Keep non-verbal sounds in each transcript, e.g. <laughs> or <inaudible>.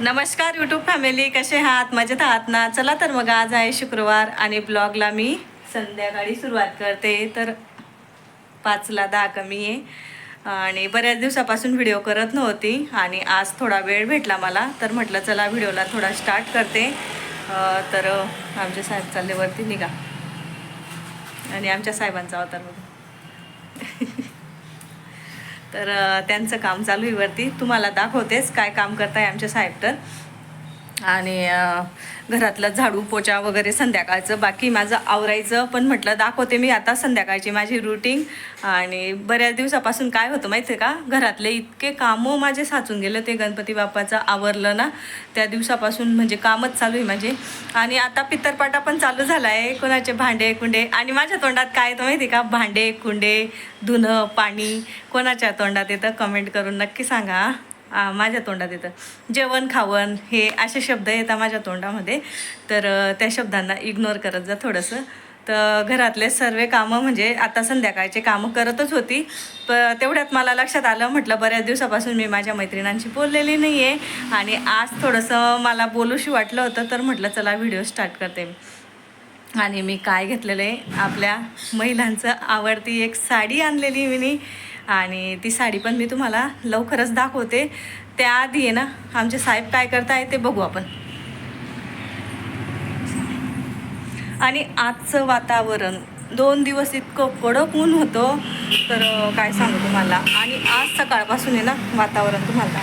नमस्कार YouTube family कसे आहात? मजेत आहात ना? चला तर मग आज आहे शुक्रवार आणि ब्लॉगला मी संध्याकाळी सुरुवात करते. तर पाचला दहा कमी आहे. आणि बऱ्याच दिवसापासून व्हिडिओ करत नव्हती आणि आज थोडा वेळ भेटला मला. तर म्हटलं चला व्हिडिओला थोडा स्टार्ट करते. तर आमचे साहेब चालले वरती निघा. आणि आमच्या साहेबांचा अवतार बघू तर त्यांचं काम चालू आहे वरती. तुम्हाला दाखवतेच काय काम करताय आमच्या साहेब तर. आणि घरातलं झाडू पोचा वगैरे संध्याकाळचं. बाकी माझं आवरायचं पण म्हटलं दाखवते मी आता संध्याकाळची माझी रुटीन आणि बऱ्याच दिवसापासून काय होतं माहिती आहे का? घरातले इतके कामं माझे साचून गेले ते गणपती बाप्पाचं आवरलं ना त्या दिवसापासून म्हणजे कामच चालू आहे माझे. आणि आता पित्तरपाटा पण चालू झाला आहे कोणाचे भांडे कुंडे आणि माझ्या तोंडात काय येतं माहिती आहे का? भांडे कुंडे धुणं पाणी कोणाच्या तोंडात येतं कमेंट करून नक्की सांगा. माझ्या तोंडात येतं. जेवण खावण हे असे शब्द येतात माझ्या तोंडामध्ये. तर त्या शब्दांना इग्नोर करत जा थोडंसं. तर घरातले सर्व कामं म्हणजे आता संध्याकाळचे कामं करतच होती. प तेवढ्यात मला लक्षात आलं म्हटलं बऱ्याच दिवसापासून मी माझ्या मैत्रिणांशी बोललेली नाही आहे आणि आज थोडंसं मला बोलूशी वाटलं होतं तर म्हटलं चला व्हिडिओ स्टार्ट करते. आणि मी काय घेतलेलं आहे आपल्या महिलांचं आवडती एक साडी आणलेली मी. आणि ती साडी पण मी तुम्हाला लवकरच दाखवते. त्याआधी आहे ना आमचे साहेब काय करताय ते बघू आपण. आणि आजचं वातावरण दोन दिवस इतकं कडक ऊन होतं. तर काय सांगू तुम्हाला? आणि आज सकाळपासून आहे ना वातावरण तुम्हाला.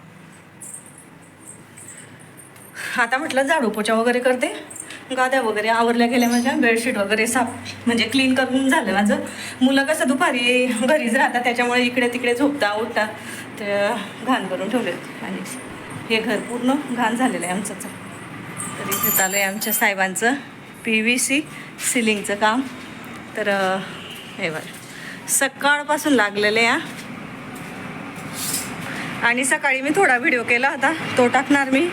आता म्हटलं झाडू पोचा वगैरे करते. गाद्या वगैरे आवरल्या गेल्या माझ्या बेडशीट वगैरे साफ म्हणजे क्लीन करून झालं माझं. मुलं कसं दुपारी घरीच राहतात त्याच्यामुळे इकडे तिकडे झोपता उठता ते घाण करून ठेवले आणि हे घर पूर्ण घाण झालेलं आहे आमचं. तर इथे चालू आहे आमच्या साहेबांचं पी व्ही सी सिलिंगचं काम. तर हे बरं सकाळपासून लागलेले या. आणि सकाळी मी थोडा व्हिडिओ केला होता. तो टाकणार मी.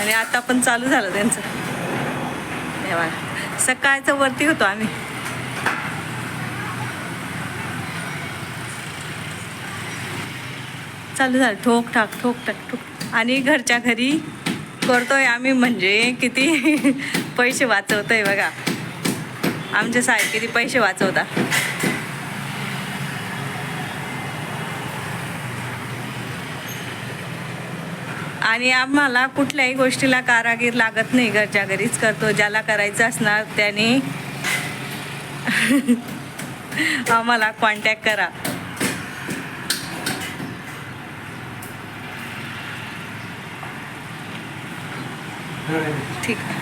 आणि आता पण चालू झालं त्यांचं. हे बघा. सकाळचं वरती होतो आम्ही. चालू झालं. ठोक ठाक ठोक ठाक ठोक. आणि घरच्या घरी करतोय आम्ही म्हणजे किती <laughs> पैसे वाचवतोय बघा. आमच्या साहेब किती पैसे वाचवता. आणि आम्हाला कुठल्याही गोष्टीला कारागीर लागत नाही घरच्या घरीच करतो. ज्याला करायचं असणार त्याने <laughs> आम्हाला कॉन्टॅक्ट करा. ठीक आहे.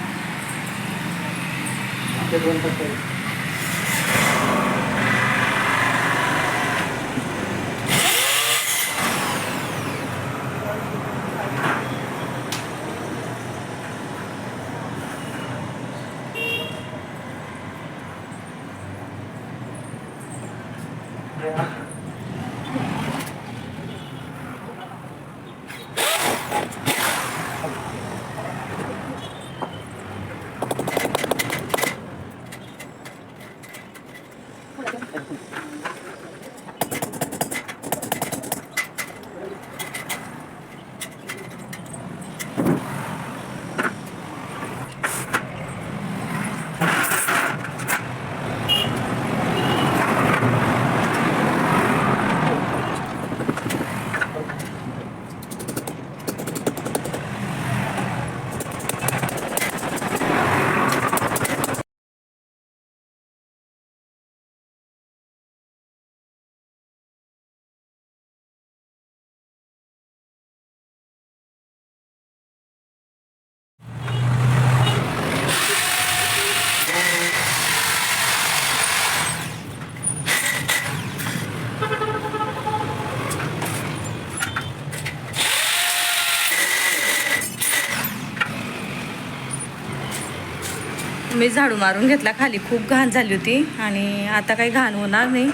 मी झाडू मारून घेतला. खाली खूप घाण झाली होती आणि आता काही घाण होणार नाही.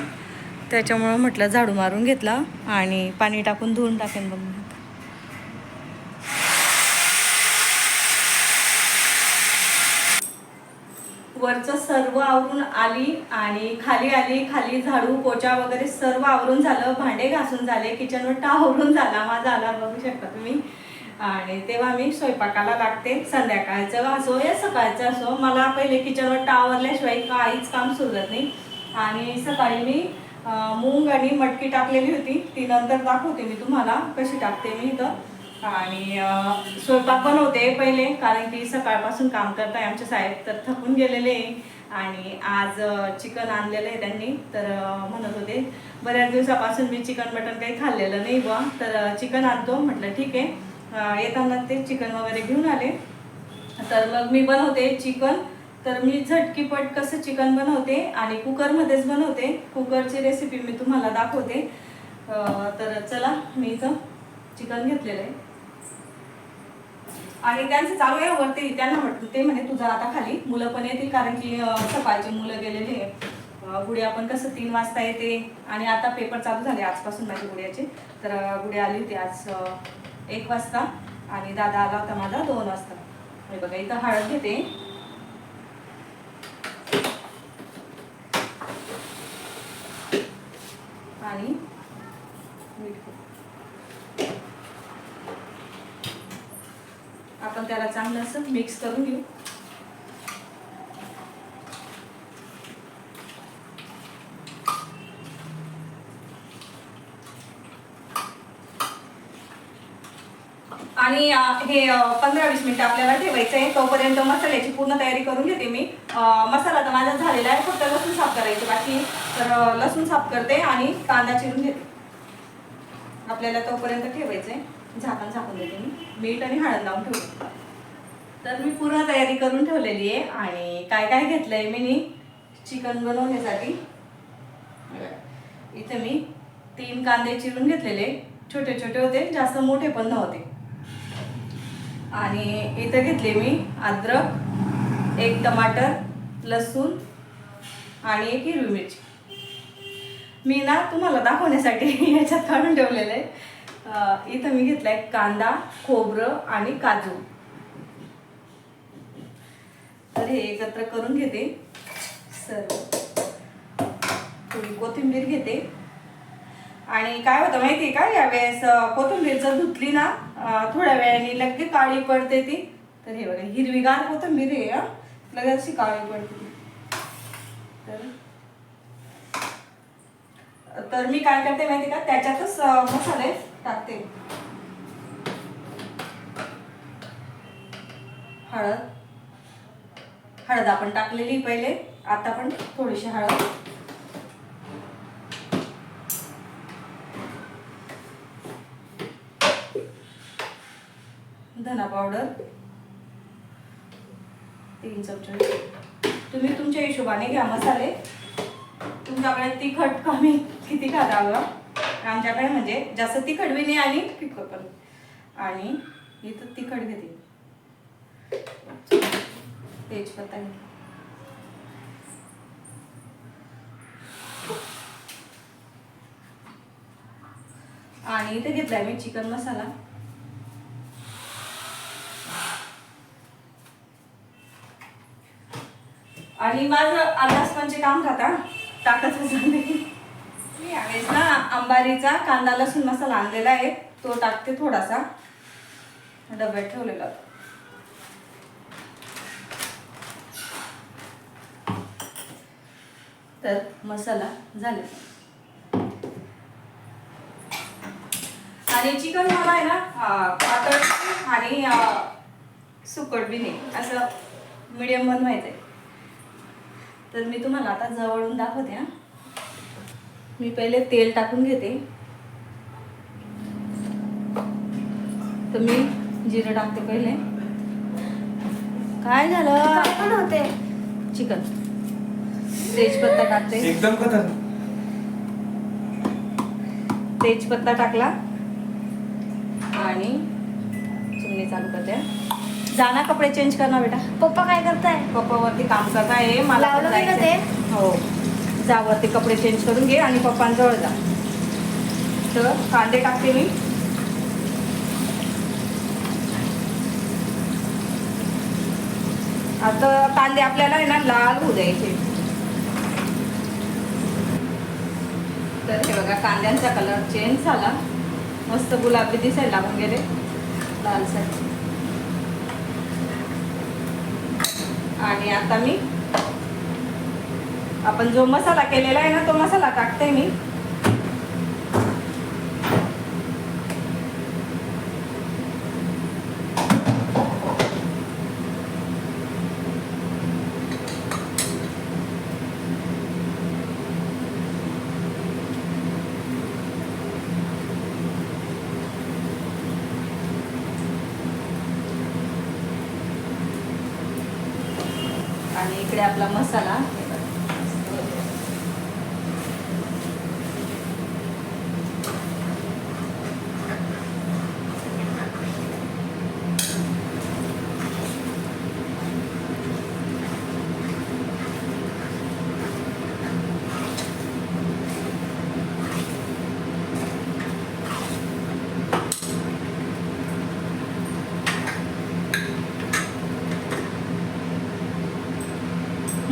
त्याच्यामुळं म्हटलं झाडू मारून घेतला आणि पाणी टाकून धुवून टाकेन बघ वरचं सर्व आवरून आली आणि खाली आली खाली झाडू पोचा वगैरे सर्व आवरून झालं. भांडे घासून झाले किचनवर आवरून झाला. माझा आला बघू शकता तुम्ही. आणि तेव्हा मी स्वयंपाकाला लागते. संध्याकाळचं असो या सकाळचं असो. मला पहिले किचनवर आवरल्याशिवाय काहीच काम सुरत नाही. आणि सकाळी मी मूंग मूग आणि मटकी टाकलेली होती. ती नंतर दाखवते मी तुम्हाला कशी टाकते मी इथं. आणि स्वयंपाक स्वयंपाक बनवते पहिले कारण की सकाळपासून काम करताय आमचे साहेब तर थकून गेलेले आहे. आणि आज चिकन आणलेलं आहे त्यांनी. तर म्हणत होते बऱ्याच दिवसापासून मी चिकन मटन काही खाल्लेलं नाही बुवा. तर चिकन आणतो. म्हटलं ठीक आहे. येताना ते चिकन वगैरे घेऊन आले. तर मग मी बनवते चिकन. तर मी झटकीपट कसं चिकन बनवते आणि कुकरमध्येच बनवते. कुकरची रेसिपी मी तुम्हाला दाखवते. तर चला मी इथं चिकन घेतलेलं आहे. आणि त्यांचं चालू आहे वरती त्यांना म्हटलं ते म्हणे तुझा आता खाली. मुलं पण येतील कारण की सकाळचे सकाळची मुलं गेलेले गुड्या अं, पण कसं तीन वाजता येते. आणि आता पेपर चालू झाले आजपासून माझी गुड्याचे तर गुड्या आली होती आज एक वाजता आणि दादा आला होता माझा दोन वाजता. हे बघा इथं हळद घेते. आणि आपण त्याला चांगलं असं मिक्स करून घेऊ. आणि हे पंधरा वीस मिनिटं आपल्याला ठेवायचं आहे तोपर्यंत मसाल्याची पूर्ण तयारी करून घेते मी. मसाला तर माझा झालेला आहे फक्त लसूण साफ करायचं बाकी तर लसूण साफ करते आणि कांदा चिरून घेते. आपल्याला तोपर्यंत ठेवायचं आहे झाकण झाकून देते मी. मीठ आणि हळद लावून ठेवते. तर मी पूर्ण तयारी करून ठेवलेली आहे आणि काय काय घेतलं आहे मी चिकन बनवण्यासाठी. इथे मी तीन कांदे चिरून घेतलेले. छोटे छोटे होते जास्त मोठे पण नव्हते. आणि इथं घेतले मी अद्रक एक टमाटर लसूण आणि एक हिरवी मिरची. मी ना तुम्हाला दाखवण्यासाठी <laughs> याच्यात काढून ठेवलेलं आहे. इथं मी घेतलाय कांदा खोबरं आणि काजू. तर हे एकत्र करून घेते. सर्व थोडी कोथिंबीर घेते. आणि काय होतं माहिती आहे का? यावेळेस अं, कोथिंबीर जर धुतली ना थोड्या वेळाने लगेच काळी पडते ती. तर हे बघा हिरवीगार कोथंबीर आहे लगेच अशी काळी पडते तर तर मी काय करते माहिती का? त्याच्यातच मसाले टाकते. हळद. हळद आपण टाकलेली पहिले. आता पण थोडीशी हळद. पावडर तीन चमचे. तुम्ही तुमच्या हिशोबाने घ्या मसाले. तुमच्याकडे तिखट कमी किती खाता आमच्याकडे म्हणजे जास्त तिखट बी नाही आणि फिकं पण. आणि इथं तिखट घेते. तेजपत्ता घे. आणि इथे घेतलाय मी चिकन मसाला. आणि माझं अंदाज म्हणजे काम खाता टाकत मी यावेळेस ना अंबारीचा कांदा लसूण मसाला आणलेला आहे. तो टाकते थोडासा. डब्यात ठेवलेला. तर मसाला झाला. आणि चिकन मला आहे ना पातळ आणि सुकट बी नाही. असं मिडियम बनवायचं आहे तर मी तुम्हाला आता जवळून दाखवते हा. मी पहिले तेल टाकून घेते. तर मी जिरं टाकते पहिले. काय झालं? पण होते. चिकन. तेजपत्ता टाकते. एकदम तेजपत्ता टाकला. आणि चिमणी चालू करते. जा ना कपडे चेंज कर ना बेटा. पप्पा काय करताय? पप्पा वरती काम करत आहे मला पण लावलं गेलं जायचंय. हो. जा वरती कपडे चेंज करून घे आणि पप्पांजवळ जा. तर कांदे टाकते मी. आता कांदे आपल्याला आहे ना लाल होऊ द्यायचे. तर हे बघा कांद्यांचा कलर चेंज झाला. मस्त गुलाबी दिसायला लागून गेले. लालसर. आणि आता मी आपण जो मसाला केलेला आहे ना तो मसाला टाकते मी आणि इकडे आपला मसाला हे बघा.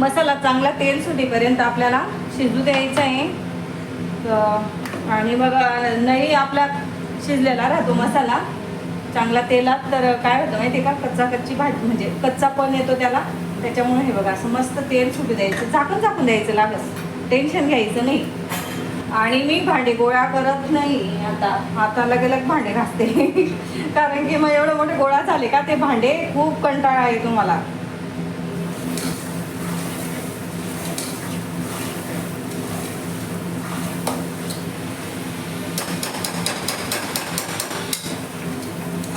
मसाला चांगला तेल सुटीपर्यंत आपल्याला शिजू द्यायचा आहे. आणि मग नाही आपला शिजलेला राहतो मसाला. चांगला तेलात तर काय होतं माहिती आहे का? कच्चा कच्ची भाजी म्हणजे कच्चा पण येतो त्याला. त्याच्यामुळे हे बघा असं मस्त तेल सुटू द्यायचं. झाकून झाकून द्यायचं लागस टेन्शन घ्यायचं नाही. आणि मी भांडे गोळा करत नाही आता. आता अलग अलग भांडे घासते. <laughs> कारण की मग एवढं मोठे गोळा झाले का ते भांडे खूप कंटाळा येतो मला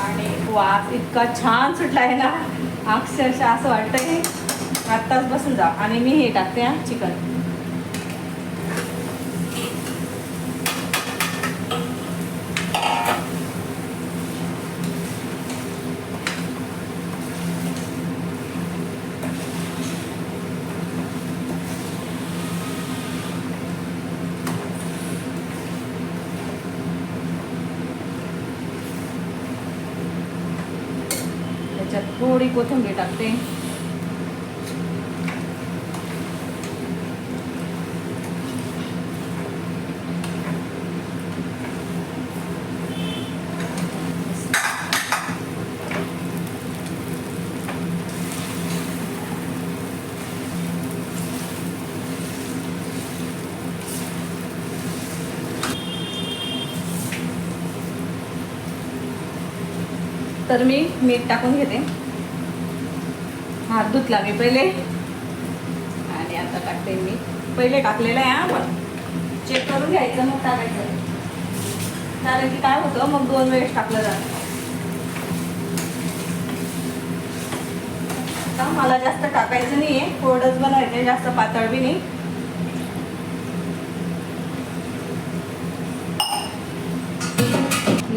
आणि वास इतका छान सुटला आहे ना. अक्षरशः असं वाटतंय आत्ताच बसून जा. आणि मी हे टाकते हा चिकन. थोडी कोथिंबीर टाकते. तर मी मीठ टाकून घेते. हात धुतला मी पहिले. आणि आता टाकते मी. पहिले टाकलेलं आहे हा चेक करून घ्यायचं मग टाकायचं. कारण की काय होतं मग दोन वेळेस टाकलं जातं. आता मला जास्त टाकायचं नाही आहे कोरडच बनवायचं आहे जास्त पातळ बी नाही.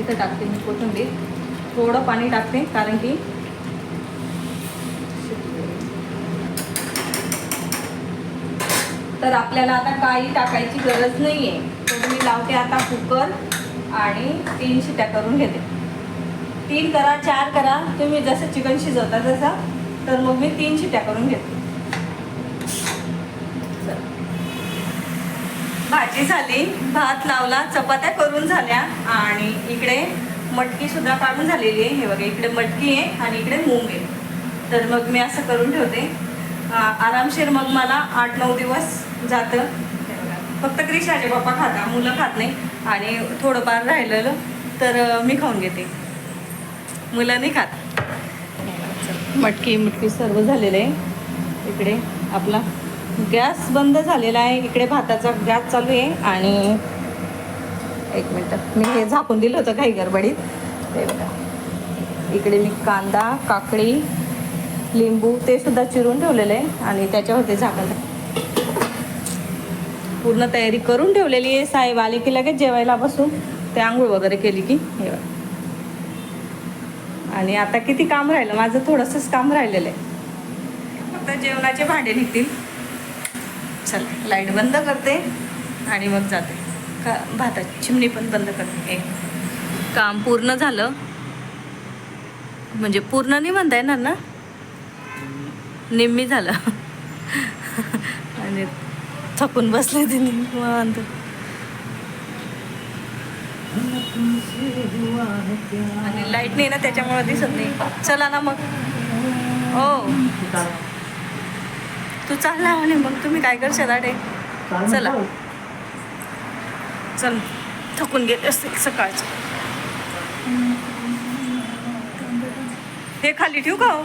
इथं टाकते मी कोथिंबीर. थोडं पाणी टाकते कारण की तर आपल्याला आता काही टाकायची गरज नाही आहे तर मी लावते आता कुकर आणि तीन शिट्या करून घेते. तीन करा चार करा. तुम्ही जसं चिकन शिजवता तसं. तर मग मी तीन शिट्या करून घेते. भाजी झाली. भात लावला. चपात्या करून झाल्या. आणि इकडे मटकी सुद्धा काढून झालेली आहे. हे बघा इकडे मटकी आहे आणि इकडे मूग आहे. तर मग मी असं करून ठेवते. आरामशीर मग मला आठ नऊ दिवस जातं. फक्त बघा. फक्त बाप्पा पप्पा खाता मुलं खात नाही. आणि थोडंफार राहिलेलं तर मी खाऊन घेते. मुलं नाही खात. मटकी मटकी सर्व झालेलं आहे. इकडे आपला गॅस बंद झालेला आहे. इकडे भाताचा गॅस चालू आहे. आणि एक मिनटं मी हे झाकून दिलं होतं काही गडबडीत. ते बघा. इकडे मी कांदा काकडी लिंबू ते सुद्धा चिरून ठेवलेलं आहे. आणि त्याच्यावरती झाकण पूर्ण तयारी करून ठेवलेली आहे. साहेब आले की लगेच जेवायला बसून. ते आंघोळ वगैरे केली की हे आणि आता किती काम राहिलं? माझं थोडंसंच काम राहिलेलं आहे. फक्त जेवणाचे भांडे निघतील. चल लाइट बंद करते आणि मग जाते. का भाताची चिमणी पण बंद करते. एक काम पूर्ण झालं. म्हणजे पूर्ण नाही म्हणता येणार ना? निम्मी झालं. <laughs> आणि थकून बसले तिने निवांत. आणि लाइट नाही ना त्याच्यामुळे दिसत नाही. चला ना मग. हो. तू चालला म्हणे मग तुम्ही काय करशाल दाडे चला. चल. थकून गेले असते सकाळचे. हे खाली ठेवू का हो?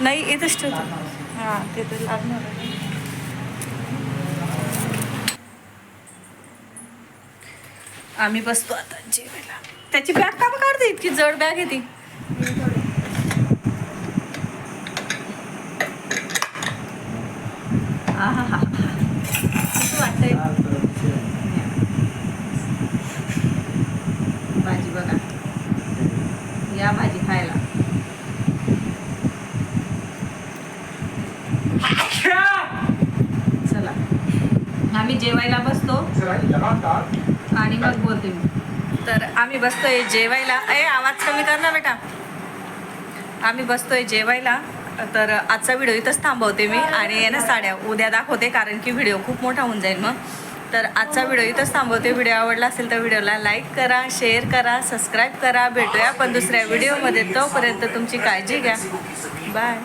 नाही येतच ठेवतो. हां ते तर लागणार आहे. आम्ही बसतो आता जेवायला. त्याची बॅग का काढते? इतकी जड बॅग आहे ती. हा हा हा वाटतंय भाजी बघा या भाजी खायला चला आम्ही जेवायला बसतो. आणि मग बोलते मी. तर आम्ही बसतोय जेवायला. ए आवाज कमी कर ना बेटा. आम्ही बसतोय जेवायला. तर आजचा व्हिडिओ इथंच थांबवते मी. आणि आहे ना साड्या. उद्या दाखवते कारण की व्हिडिओ खूप मोठा होऊन जाईल मग. तर आजचा व्हिडिओ इथंच थांबवते. व्हिडिओ आवडला असेल तर व्हिडिओला लाईक करा शेअर करा सबस्क्राईब करा. भेटूया पण दुसऱ्या व्हिडिओमध्ये. तोपर्यंत तुमची काळजी घ्या. बाय.